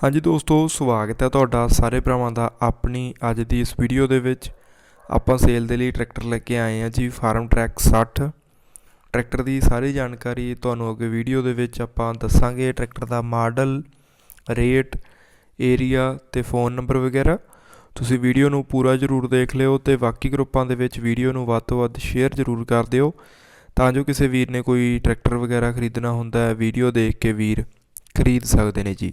ਹਾਂਜੀ ਦੋਸਤੋ, ਸਵਾਗਤ ਹੈ ਤੁਹਾਡਾ ਸਾਰੇ ਭਰਾਵਾਂ ਦਾ ਆਪਣੀ ਅੱਜ ਦੀ ਇਸ ਵੀਡੀਓ ਦੇ ਵਿੱਚ। ਆਪਾਂ ਸੇਲ ਦੇ ਲਈ ਟਰੈਕਟਰ ਲੈ ਕੇ ਆਏ ਹਾਂ ਜੀ ਫਾਰਮ ਟਰੈਕ 60 ਟਰੈਕਟਰ ਦੀ ਸਾਰੀ ਜਾਣਕਾਰੀ ਤੁਹਾਨੂੰ ਅੱਗੇ ਵੀਡੀਓ ਦੇ ਵਿੱਚ ਆਪਾਂ ਦੱਸਾਂਗੇ। ਟਰੈਕਟਰ ਦਾ ਮਾਡਲ ਰੇਟ ਏਰੀਆ ਤੇ ਫੋਨ ਨੰਬਰ ਵਗੈਰਾ। ਤੁਸੀਂ ਵੀਡੀਓ ਨੂੰ ਪੂਰਾ ਜ਼ਰੂਰ ਦੇਖ ਲਿਓ ਤੇ ਬਾਕੀ ਗਰੁੱਪਾਂ ਦੇ ਵਿੱਚ ਵੀਡੀਓ ਨੂੰ ਵੱਧ ਤੋਂ ਵੱਧ ਸ਼ੇਅਰ ਜ਼ਰੂਰ ਕਰ ਦਿਓ। ਤਾਂ ਜੋ ਕਿਸੇ ਵੀਰ ਨੇ ਕੋਈ ਟਰੈਕਟਰ ਵਗੈਰਾ ਖਰੀਦਣਾ ਹੁੰਦਾ ਹੈ ਵੀਡੀਓ ਦੇਖ ਕੇ ਵੀਰ ਖਰੀਦ ਸਕਦੇ ਨੇ ਜੀ।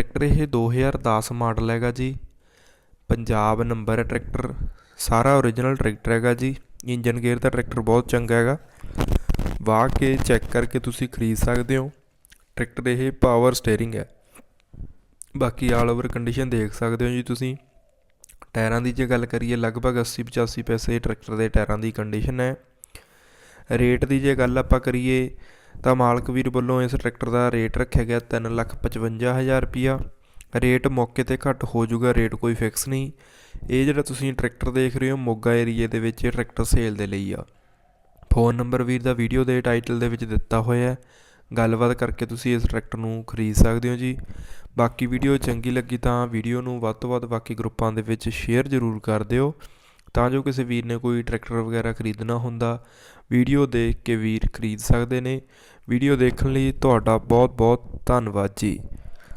ਟਰੈਕਟਰ ਇਹ 2010 ਮਾਡਲ ਹੈਗਾ ਜੀ। ਪੰਜਾਬ ਨੰਬਰ ਹੈ ਟਰੈਕਟਰ। ਸਾਰਾ ਓਰੀਜਨਲ ਟਰੈਕਟਰ ਹੈਗਾ ਜੀ। ਇੰਜਨ ਗੇਅਰ ਦਾ ਟਰੈਕਟਰ ਬਹੁਤ ਚੰਗਾ ਹੈਗਾ। ਵਾਹ ਕੇ ਚੈੱਕ ਕਰਕੇ ਤੁਸੀਂ ਖਰੀਦ ਸਕਦੇ ਹੋ। ਟਰੈਕਟਰ ਇਹ ਪਾਵਰ ਸਟੀਅਰਿੰਗ ਹੈ। ਬਾਕੀ ਆਲ ਓਵਰ ਕੰਡੀਸ਼ਨ ਦੇਖ ਸਕਦੇ ਹੋ ਜੀ ਤੁਸੀਂ। ਟਾਇਰਾਂ ਦੀ ਜੇ ਗੱਲ ਕਰੀਏ, ਲਗਭਗ 80 85 ਪੈਸੇ ਟਰੈਕਟਰ ਦੇ ਟਾਇਰਾਂ ਦੀ ਕੰਡੀਸ਼ਨ ਹੈ। ਰੇਟ ਦੀ ਜੇ ਗੱਲ ਆਪਾਂ ਕਰੀਏ ਤਾਂ ਮਾਲਕ ਵੀਰ ਵੱਲੋਂ ਇਸ ਟਰੈਕਟਰ ਦਾ ਰੇਟ ਰੱਖਿਆ ਗਿਆ 355000 ਰੁਪਿਆ ਰੇਟ ਮੌਕੇ ਤੇ ਘੱਟ ਹੋ ਜਾਊਗਾ, ਰੇਟ ਕੋਈ ਫਿਕਸ ਨਹੀਂ। ਇਹ ਜਿਹੜਾ ਤੁਸੀਂ ਟਰੈਕਟਰ ਦੇਖ ਰਹੇ ਹੋ, ਮੋਗਾ ਏਰੀਏ ਦੇ ਵਿੱਚ ਇਹ ਟਰੈਕਟਰ ਸੇਲ ਦੇ ਲਈ ਆ। ਫੋਨ ਨੰਬਰ ਵੀਰ ਦਾ ਵੀਡੀਓ ਦੇ ਟਾਈਟਲ ਦੇ ਵਿੱਚ ਦਿੱਤਾ ਹੋਇਆ ਹੈ। ਗੱਲਬਾਤ ਕਰਕੇ ਤੁਸੀਂ ਇਸ ਟਰੈਕਟਰ ਨੂੰ ਖਰੀਦ ਸਕਦੇ ਹੋ ਜੀ। ਬਾਕੀ ਵੀਡੀਓ ਚੰਗੀ ਲੱਗੀ ਤਾਂ ਵੀਡੀਓ ਨੂੰ ਵੱਧ ਤੋਂ ਵੱਧ ਬਾਕੀ ਗਰੁੱਪਾਂ ਦੇ ਵਿੱਚ ਸ਼ੇਅਰ ਜ਼ਰੂਰ ਕਰ ਦਿਓ। ਤਾਂ ਜੋ ਕਿਸੇ ਵੀਰ ਨੇ ਕੋਈ ਟਰੈਕਟਰ ਵਗੈਰਾ ਖਰੀਦਣਾ ਹੁੰਦਾ, ਵੀਡੀਓ ਦੇਖ ਕੇ ਵੀਰ ਖਰੀਦ ਸਕਦੇ ਨੇ। ਵੀਡੀਓ ਦੇਖਣ ਲਈ ਤੁਹਾਡਾ ਬਹੁਤ ਬਹੁਤ ਧੰਨਵਾਦ ਜੀ।